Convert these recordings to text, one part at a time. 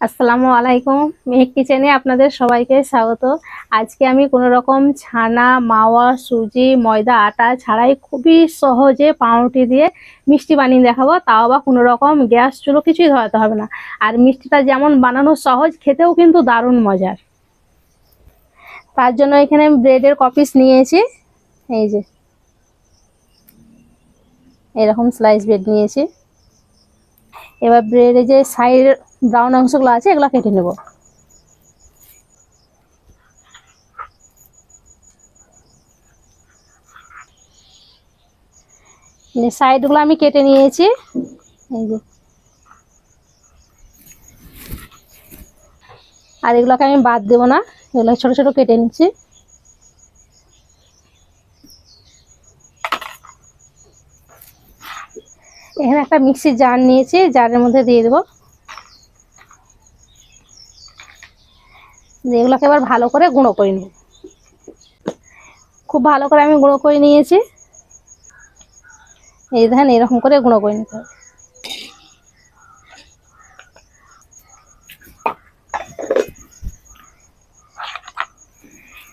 আসসালামু আলাইকুম। মেহেক কিচেনে আপনাদের সবাইকে স্বাগত। আজকে আমি কোনো রকম ছানা, মাওয়া, সুজি, ময়দা, আটা ছাড়াই খুবই সহজে পাউরুটি দিয়ে মিষ্টি বানিয়ে দেখাবো। তাও বা কোনো রকম গ্যাস চুলো কিছুই ধরাতে হবে না। আর মিষ্টিটা যেমন বানানো সহজ, খেতেও কিন্তু দারুণ মজার। তার জন্য এখানে ব্রেডের কপিস নিয়েছি। এই যে, এরকম স্লাইস ব্রেড নিয়েছি। এবার ব্রেডে যে সাইড ব্রাউন অংশগুলো আছে, এগুলো কেটে নেব। সাইডগুলো আমি কেটে নিয়েছি। এই যে। আর এগুলোকে আমি বাদ দেবো না, এগুলো ছোট ছোট কেটে নিচ্ছি। এখানে একটা মিক্সির জার নিয়েছি, জারের মধ্যে দিয়ে দেবো। এগুলোকে এবার ভালো করে গুঁড়ো করে নেব। খুব ভালো করে আমি গুঁড়ো করে নিয়েছি। এই দেখেন, এরকম করে গুঁড়ো করে নিতে হবে।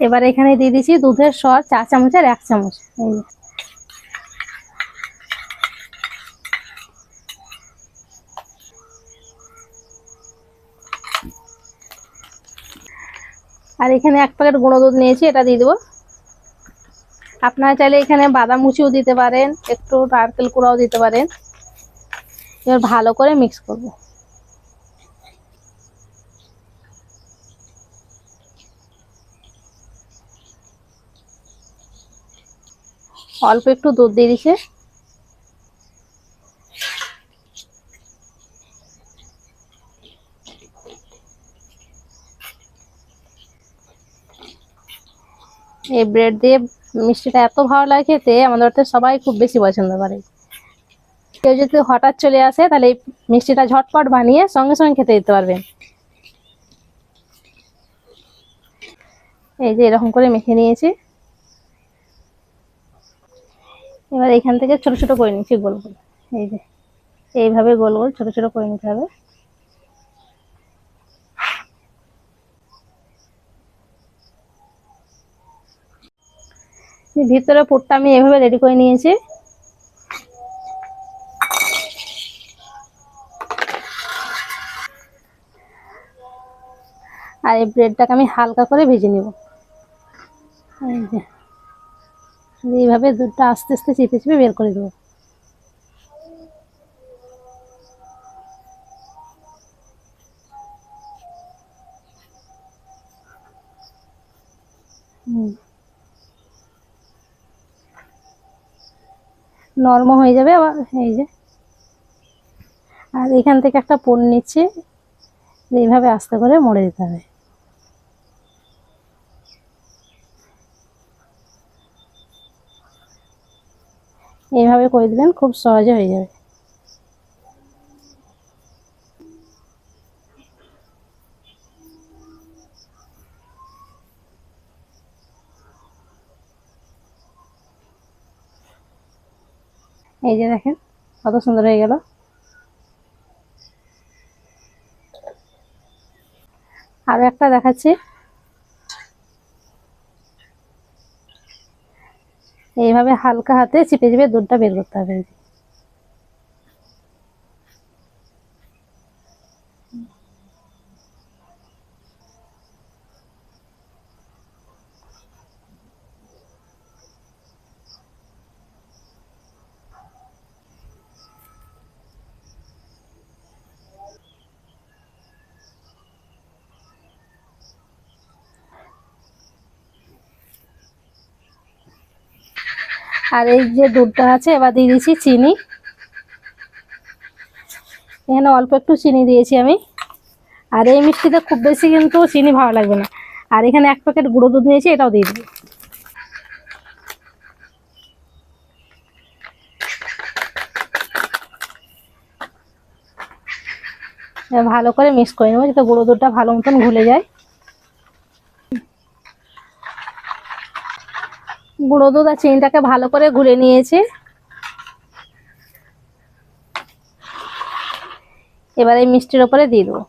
এবার এখানে দিয়ে দিচ্ছি দুধের সর চা চামচ আর এক চামচ। এই আর এখানে এক প্যাকেট গুঁড়ো দুধ নিয়েছি, এটা দিয়ে দেবো। আপনারা চাইলে এখানে বাদাম মুচিও দিতে পারেন, একটু নারকেল কুড়াও দিতে পারেন। এবার ভালো করে মিক্স করব। অল্প একটু দুধ দিয়ে দিছে এই ব্রেড দিয়ে মিষ্টিটা এত ভালো লাগে খেতে, আমাদের বাড়িতে সবাই খুব বেশি পছন্দ করে। কেউ যদি হঠাৎ চলে আসে, তাহলে এই মিষ্টিটা ঝটপট বানিয়ে সঙ্গে সঙ্গে খেতে দিতে পারবেন এই যে এরকম করে মেখে নিয়েছি। এবার এখান থেকে ছোট ছোট করে নিচ্ছি গোল গোল। এই যে, এইভাবে গোল গোল ছোট ছোট করে নিতে হবে। ভিতরে পুরটা আমি এভাবে রেডি করে নিয়েছি। আর এই ব্রেডটাকে আমি হালকা করে ভেজে নিব। এইভাবে দুধটা আস্তে আস্তে চেপে চেপে বের করে দেবো। হুম। নরম হয়ে যাবে আবার এই যে। আর এখান থেকে একটা পোন নিচ্ছে, এইভাবে আস্তে করে মরে দিতে হবে। এইভাবে করে দেবেন, খুব সহজে হয়ে যাবে। এই যে দেখেন, কত সুন্দর হয়ে গেল। আরও একটা দেখাচ্ছি। এইভাবে হালকা হাতে চিপে চিপে দুধটা বের করতে হবে আর এই যে দুধটা আছে, এবার দিয়ে দিচ্ছি চিনি। এখানে অল্প একটু চিনি দিয়েছি আমি। আর এই মিষ্টিতে খুব বেশি কিন্তু চিনি ভালো লাগবে না। আর এখানে এক প্যাকেট গুঁড়ো দুধ নিয়েছি, এটাও দিয়ে এবার ভালো করে মিক্স করে নেব, যাতে গুঁড়ো দুধটা ভালো মতন ঘুলে যায়। গুঁড়ো দুধ আর চিনিটাকে ভালো করে ঘুরে নিয়েছি। এবার এই মিষ্টির ওপরে দিয়ে দেবো।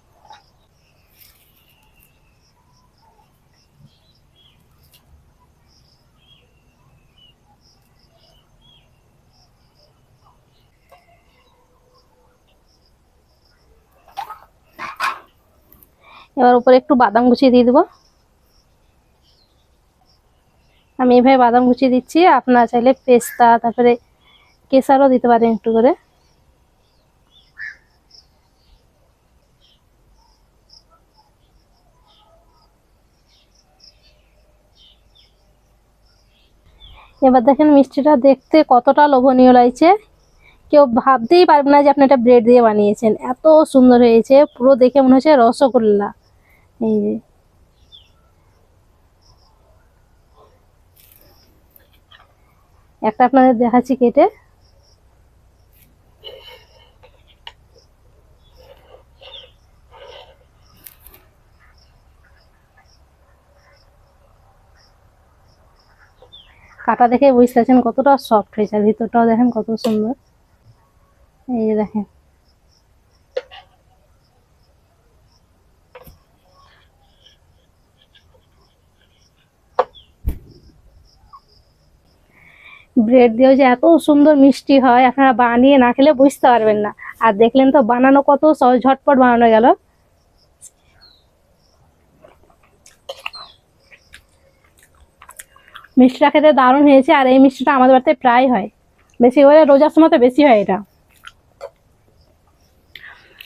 এবার উপরে একটু বাদাম গুছিয়ে দিয়ে দেবো। আমি এভাবে বাদাম কুচিয়ে দিচ্ছি। আপনারা চাইলে পেস্তা, তারপরে কেসারও দিতে পারেন একটু করে। এবার দেখেন মিষ্টিটা দেখতে কতটা লোভনীয় লাগছে। কেউ ভাবতেই পারবে না যে আপনি এটা ব্রেড দিয়ে বানিয়েছেন। এত সুন্দর হয়েছে, পুরো দেখে মনে হচ্ছে রসগোল্লা। এই যে। একটা আপনাদের দেখাচ্ছি কেটে। কাটা দেখে বুঝতে পারছেন কতটা সফট হয়েছে, আর ভিতরটাও দেখেন কত সুন্দর। এই যে দেখেন। ব্রেড দিয়েও যে এত সুন্দর মিষ্টি হয়, আপনারা বানিয়ে না খেলে বুঝতে পারবেন না। আর দেখলেন তো বানানো কত সহজ, ঝটপট বানানো গেল। মিষ্টিটা খেতে দারুণ হয়েছে, আর এই মিষ্টিটা আমাদের বাড়িতে প্রায় হয়। বেশি করে রোজার সময় তো বেশি হয় এটা।